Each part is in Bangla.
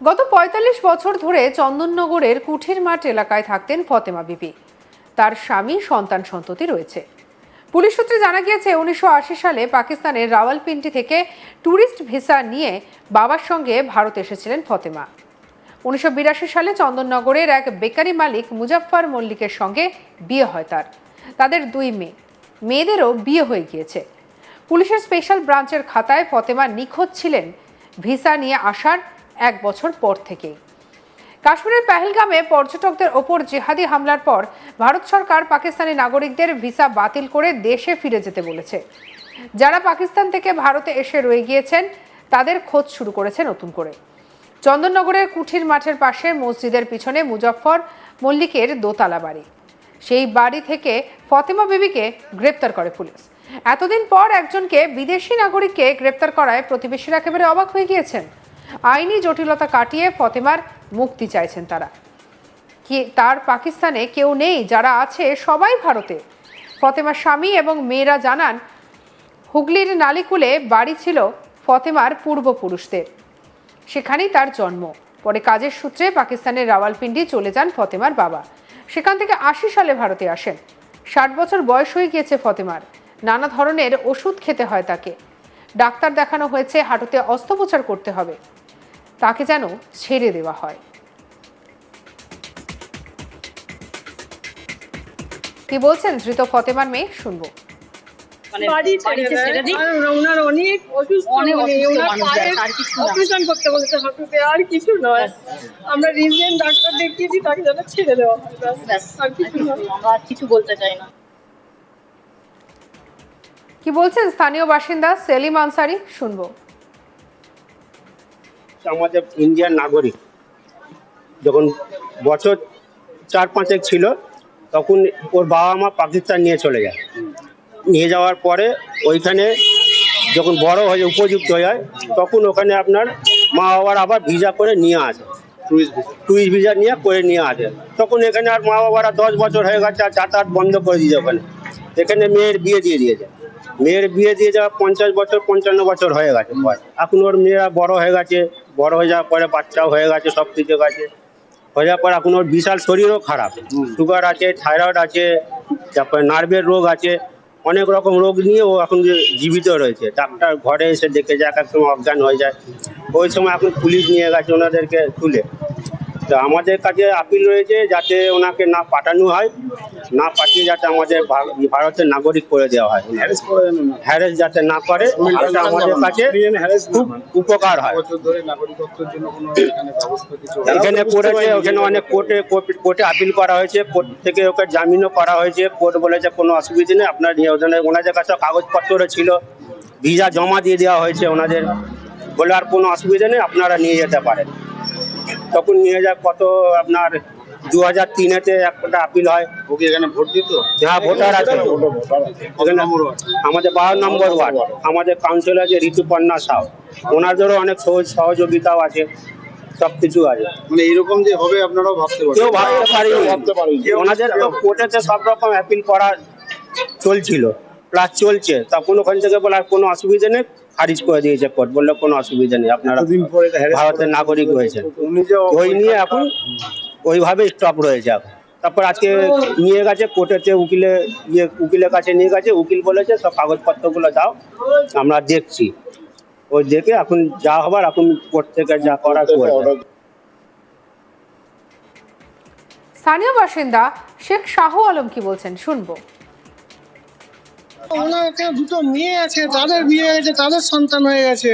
গত ৪৫ বছর ধরে চন্দননগরের কুঠির মাঠ এলাকায় থাকতেন ফতেমা বিবি। তার স্বামী সন্তান সন্ততি রয়েছে। পুলিশ সূত্রে জানা গিয়েছে, উনিশশো আশি সালে পাকিস্তানের রাওয়ালপিন্ডি থেকে ট্যুরিস্ট ভিসা নিয়ে বাবার সঙ্গে ভারত এসেছিলেন ফতেমা। উনিশশো বিরাশি সালে চন্দননগরের এক বেকারি মালিক মুজাফফর মল্লিকের সঙ্গে বিয়ে হয় তার। তাদের দুই মেয়ে। মেয়েদেরও বিয়ে হয়ে গিয়েছে। পুলিশের স্পেশাল ব্রাঞ্চের খাতায় ফতেমা নিখোঁজ ছিলেন। ভিসা নিয়ে আসার এক বছর পর থেকেই। কাশ্মীরের পেহেলগামে পর্যটকদের ওপর জেহাদি হামলার পর ভারত সরকার পাকিস্তানি নাগরিকদের ভিসা বাতিল করে দেশে ফিরে যেতে বলেছে। যারা পাকিস্তান থেকে ভারতে এসে রয়ে গিয়েছেন, তাদের খোঁজ শুরু করেছে নতুন করে। চন্দননগরের কুঠির মাঠের পাশে মসজিদের পিছনে মুজফ্ফর মল্লিকের দোতলা বাড়ি। সেই বাড়ি থেকে ফতেমা বিবিকে গ্রেপ্তার করে পুলিশ। এতদিন পর একজনকে বিদেশি নাগরিককে গ্রেপ্তার করায় প্রতিবেশীরা একেবারে অবাক হয়ে গিয়েছেন। আইনি জটিলতা কাটিয়ে ফতেমার মুক্তি চাইছেন তারা। কি, তার পাকিস্তানে কেউ নেই যারা আছে সবাই ভারতে। ফতেমার স্বামী এবং মেয়েরা জানান, হুগলির নালিকুলে বাড়ি ছিল ফতেমার পূর্বপুরুষদের। সেখানেই তার জন্ম। পরে কাজের সূত্রে পাকিস্তানের রাওয়ালপিন্ডি চলে যান ফতেমার বাবা। সেখান থেকে আশি সালে ভারতে আসেন। ষাট বছর বয়স হয়ে গিয়েছে ফতেমার। নানা ধরনের ওষুধ খেতে হয় তাকে। ডাক্তার দেখানো হয়েছে হাঁটুতে অস্ত্রোপচার করতে হবে। তাকে যেন ছেড়ে দেওয়া হয়। কি বলছেন ধৃত ফতেমার মেয়ে? শুনব। মানে ওনার অনেক অসুস্থ মানে। অপারেশন করতে হাঁটুতে আর কিছু নয়। আমরা রিজেন্ট ডাক্তার দেখিয়েছি তাকে যেন ছেড়ে দেওয়া হয়। আর কিছু আমরা আর কিছু বলতে চাই না। কি বলছেন স্থানীয় বাসিন্দা সেলিম আনসারি? শুনব। আমাদের ইন্ডিয়ান নাগরিক। যখন বছর চার পাঁচেক ছিল তখন ওর বাবা মা পাকিস্তান নিয়ে চলে যায়। নিয়ে যাওয়ার পরে ওইখানে যখন বড় হয়ে উপযুক্ত হয়ে যায় তখন ওখানে আপনার মা বাবার আবার ভিসা করে নিয়ে আসে। টুরিস্ট ভিসা নিয়ে করে নিয়ে আসে। তখন এখানে আর মা বাবারা দশ বছর হয়ে গেছে আর যাতায়াত বন্ধ করে দিয়েছে ওখানে। এখানে মেয়ের বিয়ে দিয়ে দিয়েছে। মেয়ের বিয়ে দিয়ে যাওয়া পঞ্চাশ বছর, পঞ্চান্ন বছর হয়ে গেছে। এখন ওর মেয়েরা বড় হয়ে গেছে, বড় হয়ে যাওয়ার পরে বাচ্চাও হয়ে গেছে, সব কিছু গেছে। হয়ে যাওয়ার পর এখন ওর বিশাল শরীরও খারাপ। সুগার আছে থাইরয়েড আছে, তারপরে নার্ভের রোগ আছে। অনেক রকম রোগ নিয়ে ও এখন জীবিত রয়েছে। ডাক্তার ঘরে এসে দেখে যায় এক এক সময় অজ্ঞান হয়ে যায়। ওই সময় এখন পুলিশ নিয়ে গেছে ওনাদেরকে তুলে তো আমাদের কাছে আপিল রয়েছে যাতে ওনাকে না পাঠানো হয় না পাঠিয়ে যাতে আমাদের ভারতের নাগরিক করে দেওয়া হয়। হ্যারেস যাতে না করে এটা আমাদের কাছে খুব উপকার হয়। এখানে করেছে ওখানে অনেক কোর্টে কোর্টে আপিল করা হয়েছে কোর্ট থেকে ওকে জামিনও করা হয়েছে কোর্ট বলেছে কোনো অসুবিধা নেই আপনার নিয়ে ওখানে ওনাদের কাছে কাগজপত্র ছিল ভিসা জমা দিয়ে দেওয়া হয়েছে ওনাদের বলে আর কোনো অসুবিধা নেই আপনারা নিয়ে যেতে পারেন। তখন নিয়ে যায় কত আপনার দু হাজার তিনেতে একটা আপিল হয়। ওকে এখানে ভোট দিত? হ্যাঁ ভোটার আছে। এখানে আমাদের বারো নম্বর ওয়ার্ড আমাদের কাউন্সিলর আছে ঋতুপর্ণা সাউ। ওনাদেরও অনেক সহজ সহযোগিতাও আছে সব কিছু আছে। মানে এরকম যে হবে আপনারাও ভাবতে পারেন কেউ ভাবতে পারেনি। ভাবতে পারেনি। ওনাদের তো কোর্টেতে সব রকম অ্যাপিল করা চলছিল প্লাস চলছে। তখন ওখান থেকে বলে আর কোনো অসুবিধা নেই। খারিজ করে দিয়েছে কোর্ট। বলল কোনো অসুবিধা নেই আপনারা ভারতের নাগরিক হয়েছে উনি যে ওই নিয়ে এখন ওইভাবে স্টপ রয়েছে এখন। তারপর আজকে নিয়ে গেছে কোর্টেতে উকিলে ইয়ে উকিলের কাছে নিয়ে গেছে উকিল বলেছে সব কাগজপত্রগুলো দাও আমরা দেখছি। ওই দেখে এখন যা হবার এখন কোর্ট থেকে যা করার স্থানীয় বাসিন্দা শেখ শাহ আলম কি বলছেন? শুনব। ওনার একটা দুটো মেয়ে আছে তাদের বিয়ে হয়েছে তাদের সন্তান হয়ে গেছে।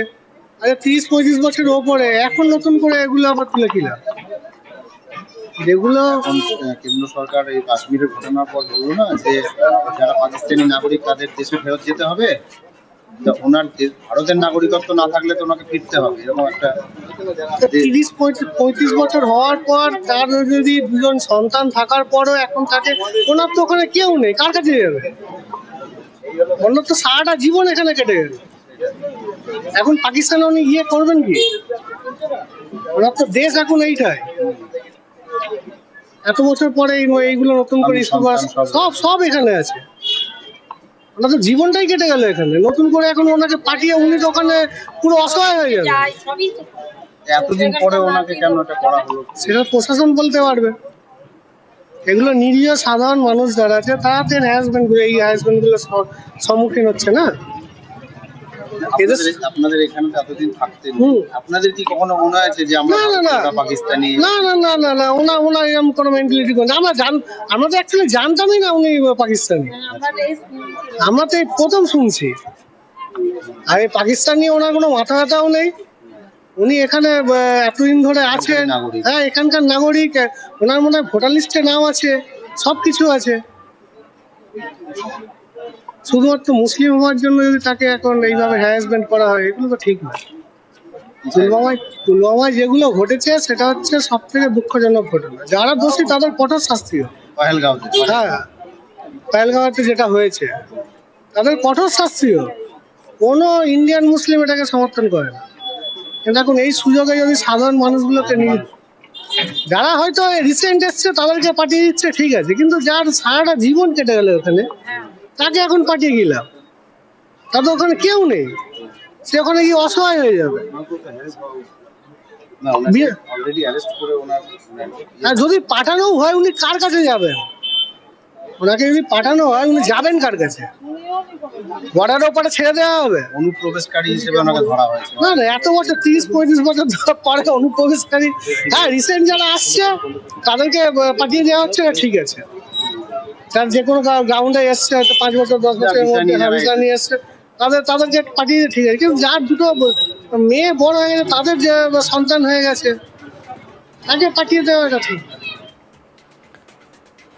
আরে তিরিশ পঁয়ত্রিশ বছর ওপরে এখন নতুন করে এগুলো আবার তুলে কিনা যেগুলো এখন, কেন্দ্র সরকার এই কাশ্মীরের ঘটনার পর বলল না যে যারা পাকিস্তানি নাগরিক তাদের দেশে ফেরত যেতে হবে। তা ওনার ভারতের নাগরিকত্ব না থাকলে তো ওনাকে ফিরতে হবে এরকম একটা তিরিশ পঁয়ত্রিশ বছর হওয়ার পর তার যদি দুজন সন্তান থাকার পরও এখন তাকে ওনার তো ওখানে কেউ নেই কার কাছে যাবে? ওনার তো সারাটা জীবন এখানে কেটে গেল এখন পাকিস্তানে উনি গিয়ে করবেন কি? ওনার তো দেশ এখন এইটাই। এত বছর পরে এইগুলো নতুন করে সন্তান সব- সব এখানে আছে। ওনার তো জীবনটাই কেটে গেল এখানে। নতুন করে এখন ওনাকে পাঠিয়ে উনি তো ওখানে পুরো অসহায় হয়ে তো। এতদিন পরে ওনাকে কেন এটা করা হলো? সেটা প্রশাসন বলতে পারবে। এগুলো নিরীহ সাধারণ মানুষ যারা আছে তারা তো হ্যারাসমেন্টগুলো এই হ্যারাসমেন্টগুলো সম্মুখীন হচ্ছে না? আপনাদের- এখানে তো এতদিন থাকতেন। আপনাদের কি কখনো মনে হয়েছে যে আমরা না, না, না। পাকিস্তানি না না না না না। ওনা ওনা এরকম কোনো মেন্টালিটি করে আমরা জান আমরা তো অ্যাকচুয়ালি জানতামই না উনি পাকিস্তানি। আমরা তো এই প্রথম শুনছি। আর পাকিস্তান নিয়ে ওনার কোনো মাথা ব্যথাও নেই। উনি এখানে এতদিন ধরে আছেন। হ্যাঁ এখানকার নাগরিক ওনার মনে হয় ভোটার লিস্টে নাম আছে সব কিছু আছে। শুধুমাত্র মুসলিম হওয়ার জন্য যদি তাকে এখন এইভাবে হ্যারাসমেন্ট করা হয় এগুলো তো ঠিক না পুলওয়ামায় পুলওয়ামায় যেগুলো ঘটেছে সেটা হচ্ছে সব থেকে দুঃখজনক ঘটনা। যারা দোষী তাদের কঠোর শাস্তি পহেলগাঁওতে হ্যাঁ পেহেলগাঁওতে যেটা হয়েছে তাদের কঠোর শাস্তি হোক কোনো ইন্ডিয়ান মুসলিম এটাকে সমর্থন করে না। এখন এই সুযোগে যদি সাধারণ মানুষগুলোকে নিয়ে যারা হয়তো রিসেন্ট এসছে তাদেরকে পাঠিয়ে দিচ্ছে ঠিক আছে। কিন্তু যার সারাটা জীবন কেটে গেল ওখানে তাকে এখন পাঠিয়ে গেলাম তাদের ওখানে কেউ নেই। সে ওখানে গিয়ে অসহায় হয়ে যাবে। যদি পাঠানো হয় উনি কার কাছে যাবেন? ওনাকে যদি পাঠানো হয় উনি যাবেন কার কাছে? বর্ডার ওপারে ছেড়ে দেওয়া হবে। অনুপ্রবেশকারী হিসেবে ওনাকে ধরা হয়েছে। না না এত বছর তিরিশ পঁয়ত্রিশ বছর পরে অনুপ্রবেশকারী হ্যাঁ রিসেন্ট যারা আসছে তাদেরকে পাঠিয়ে দেওয়া হচ্ছে ঠিক আছে। তার যে কোনো গ্রাউন্ডে এসছে হয়তো পাঁচ বছর দশ বছরের মধ্যে নিয়ে হ্যাঁ, ভিসা নিয়ে এসছে তাদের তাদেরকে পাঠিয়ে দিয়ে ঠিক আছে। কিন্তু যার দুটো মেয়ে বড় হয়ে গেছে তাদের যে সন্তান হয়ে গেছে তাকে পাঠিয়ে দেওয়া এটা ঠিক।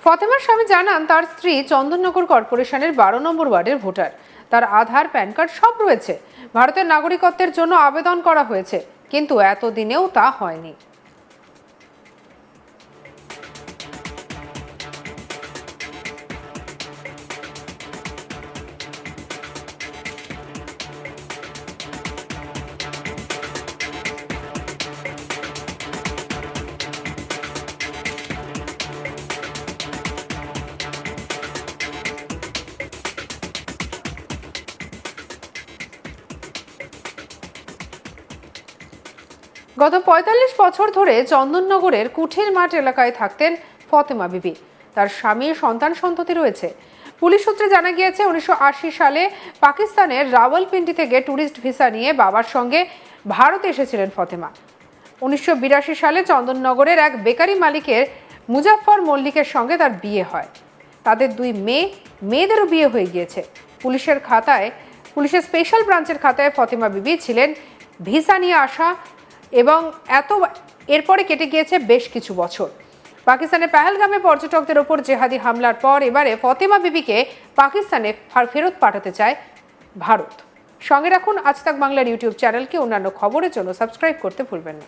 ফতেমার স্বামী জানান, তার স্ত্রী চন্দননগর কর্পোরেশনের বারো নম্বর ওয়ার্ডের ভোটার। তার আধার, প্যান কার্ড সব রয়েছে। ভারতের নাগরিকত্বের জন্য আবেদন করা হয়েছে, কিন্তু এতদিনেও তা হয়নি। গত পঁয়তাল্লিশ বছর ধরে চন্দননগরের কুঠির মাঠ এলাকায় থাকতেন ফতেমা বিবি। তার স্বামী, সন্তান সন্ততি রয়েছে। পুলিশ সূত্রে জানা গিয়েছে, উনিশশো আশি সালে পাকিস্তানের রাওয়ালপিন্ডি থেকে ট্যুরিস্ট ভিসা নিয়ে বাবার সঙ্গে ভারতে এসেছিলেন ফতেমা। উনিশশো বিরাশি সালে চন্দননগরের এক বেকারি মালিকের মুজাফফর মল্লিকের সঙ্গে তার বিয়ে হয়। তাদের দুই মেয়ে, মেয়েদেরও বিয়ে হয়ে গিয়েছে। পুলিশের খাতায়, পুলিশের স্পেশাল ব্রাঞ্চের খাতায় ফতেমা বিবি ছিলেন। ভিসা নিয়ে আসা এবং এত এরপরে কেটে গিয়েছে বেশ কিছু বছর। পাকিস্তানের পেহেলগামে পর্যটকদের ওপর জেহাদি হামলার পর এবারে ফতেমা বিবিকে পাকিস্তানে ফেরত পাঠাতে চায় ভারত। সঙ্গে রাখুন আজ তাক বাংলার ইউটিউব চ্যানেলকে। অন্যান্য খবরের জন্য সাবস্ক্রাইব করতে ভুলবেন না।